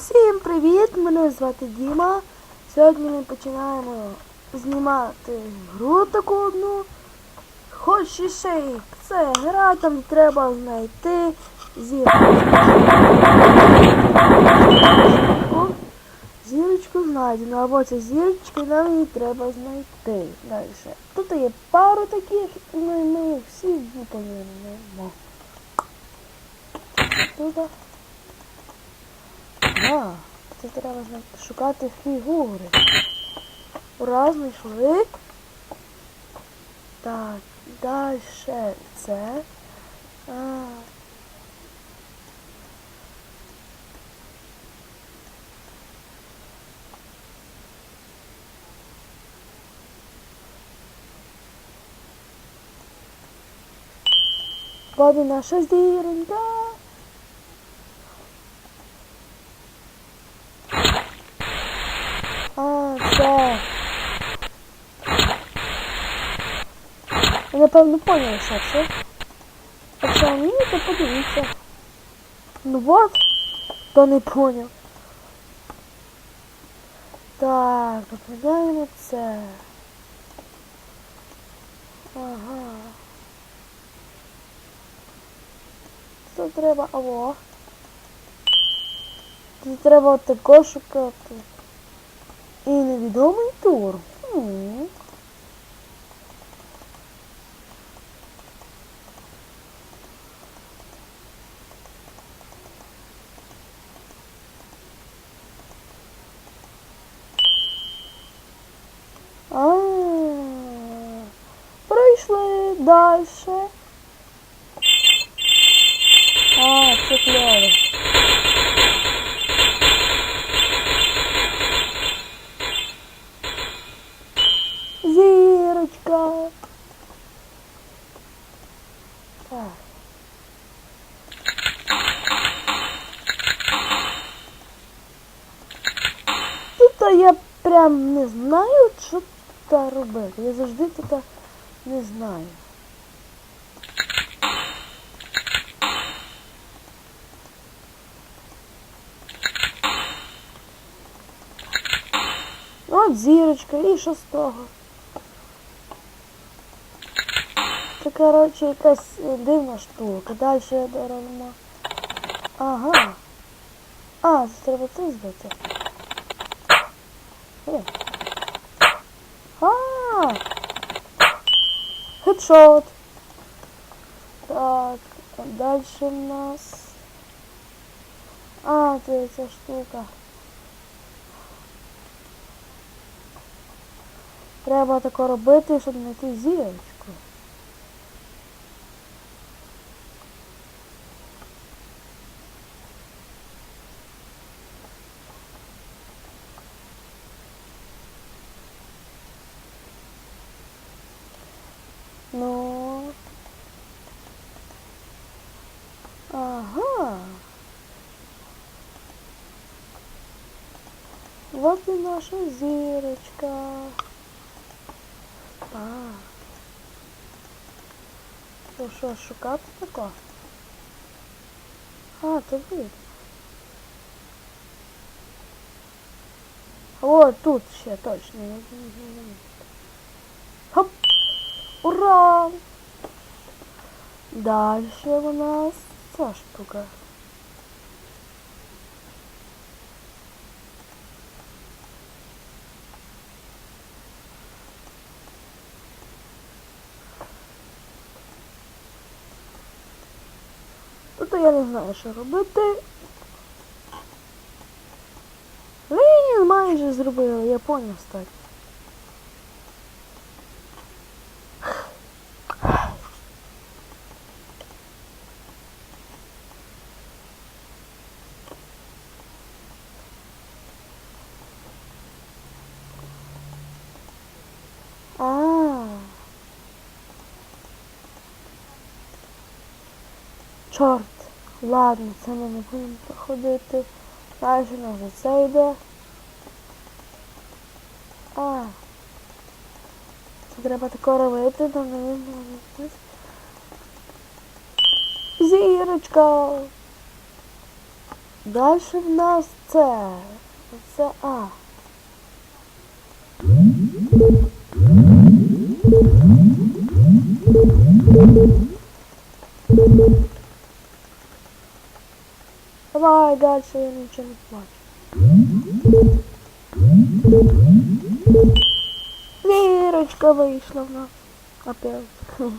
Всім привіт! Мене звати Діма. Сьогодні ми починаємо знімати гру таку одну. Хочі шейк. Це гра, там треба знайти зірочку. Зірочку знайдено, або ця зірочка нам її треба знайти. Далі. Тут є пару таких, і ми, їх всі виконуємо. Тут. А, це треба шукати фігури. Ура, знайшли. Так, далі це. А. Буде наша зіронька. А, це. Ви напевно поняли, що це. Якщо ні, то подивіться. Ну вот, то не поняв. Так, попадаємо це. Ага. Тут треба. Алло. Тут треба отако шукати. І невідомий тур. М. Далі. А, це кльово. Зірочка. Так. Тут я прям не знаю, що тут робити. Я завжди тут не знаю. От зірочка, і що з того? Це, коротше, якась е, дивна штука. Далі я беремо. Ага. А, це треба це збити. Е. А! Хедшот. Так, а далі у нас. А, це ця штука. Треба тако робити, щоб знайти зірочку. Ну. Ага. Вот і наша зірочка. А. Ну що, шукати тако? А, то видно. О, тут ще точно. Хоп! Ура! Дальше у нас ця штука. Тут я не знаю, що робити. Він майже зробила, я поняв стать. Чорт. Ладно, це ми не будемо проходити. Далі у нас це йде. А. Це треба тако робити, то не видно. Зірочка. Далі в нас це. Це А. Давай далі, я нічого не бачу. Вірочка вийшла в нас. Опять.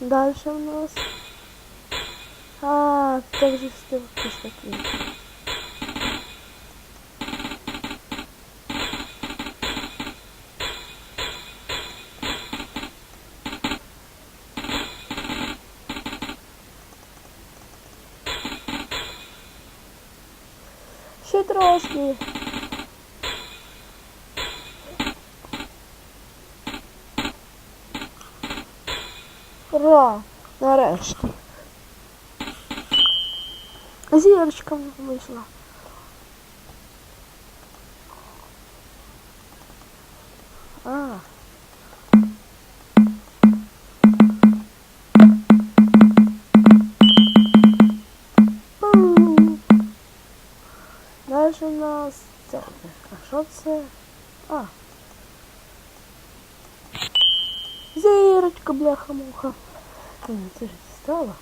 Далі у нас. А, так же все такі. Ще трошки. Ура! Нарешті. Зірочка вийшла. А. що це? А. Зірочка, бляха-муха. Ні, Це ж стало.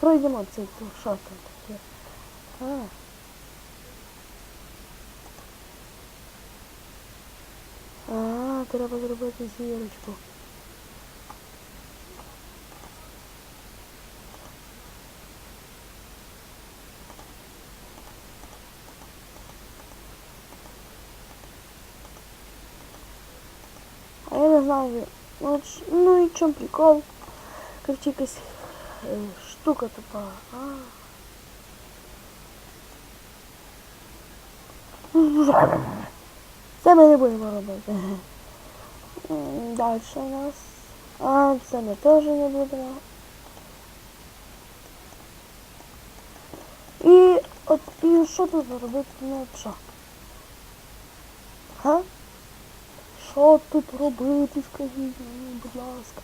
Пройдемо цей тур. Що там таке? А. А, треба зробити зірочку. Я не ну, в чому прикол? Короче, е, штука тупа. А. Це ми не будемо робити. Далі у нас. А, це ми не будемо. І от і що тут робити? Ну що? Га? Що тут робити, скажіть мені, будь ласка.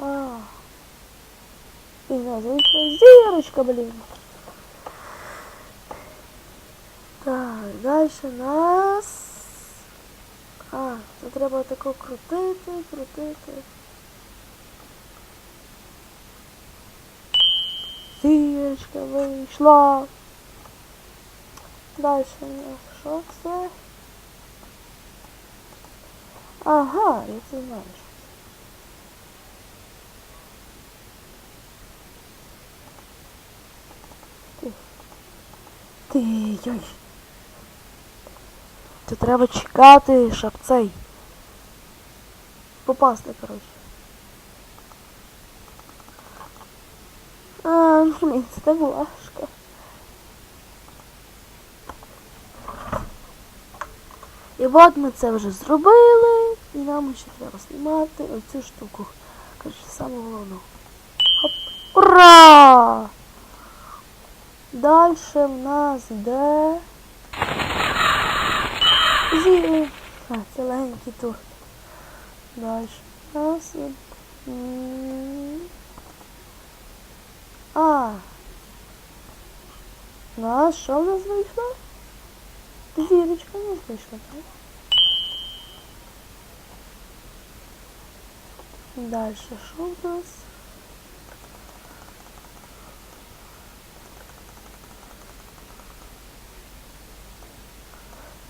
А. І називається зірочка, блін. Так, далі нас. А, це треба тако крутити, крутити. Зірочка вийшла. Далі у нас що? Ага, я це знаю. Ти. Ти, йой. Це треба чекати, щоб. Попасти, коротше. А, блін, це так важко. І от ми це вже зробили, і нам ще треба знімати оцю штуку. Коротше, саме головне. Хоп. Ура! Далі в нас йде... Зі... А, це легенький тур. Далі в нас... А. Ну, а що в нас вийшло? Зірочка у нас вийшла, так? Далі що в нас?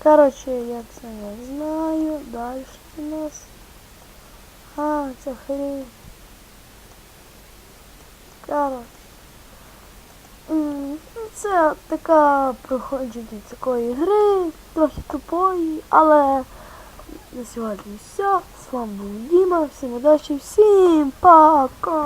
Короче, я це не знаю. Далі у нас. А, це хрень. Короче. Це така проходження такої гри, трохи тупої, але на сьогодні все. З вами був Діма, всім удачі, всім пока!